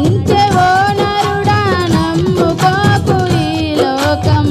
నమ్మించవో నరుడా నమ్ముకోకు ఈ లోకం.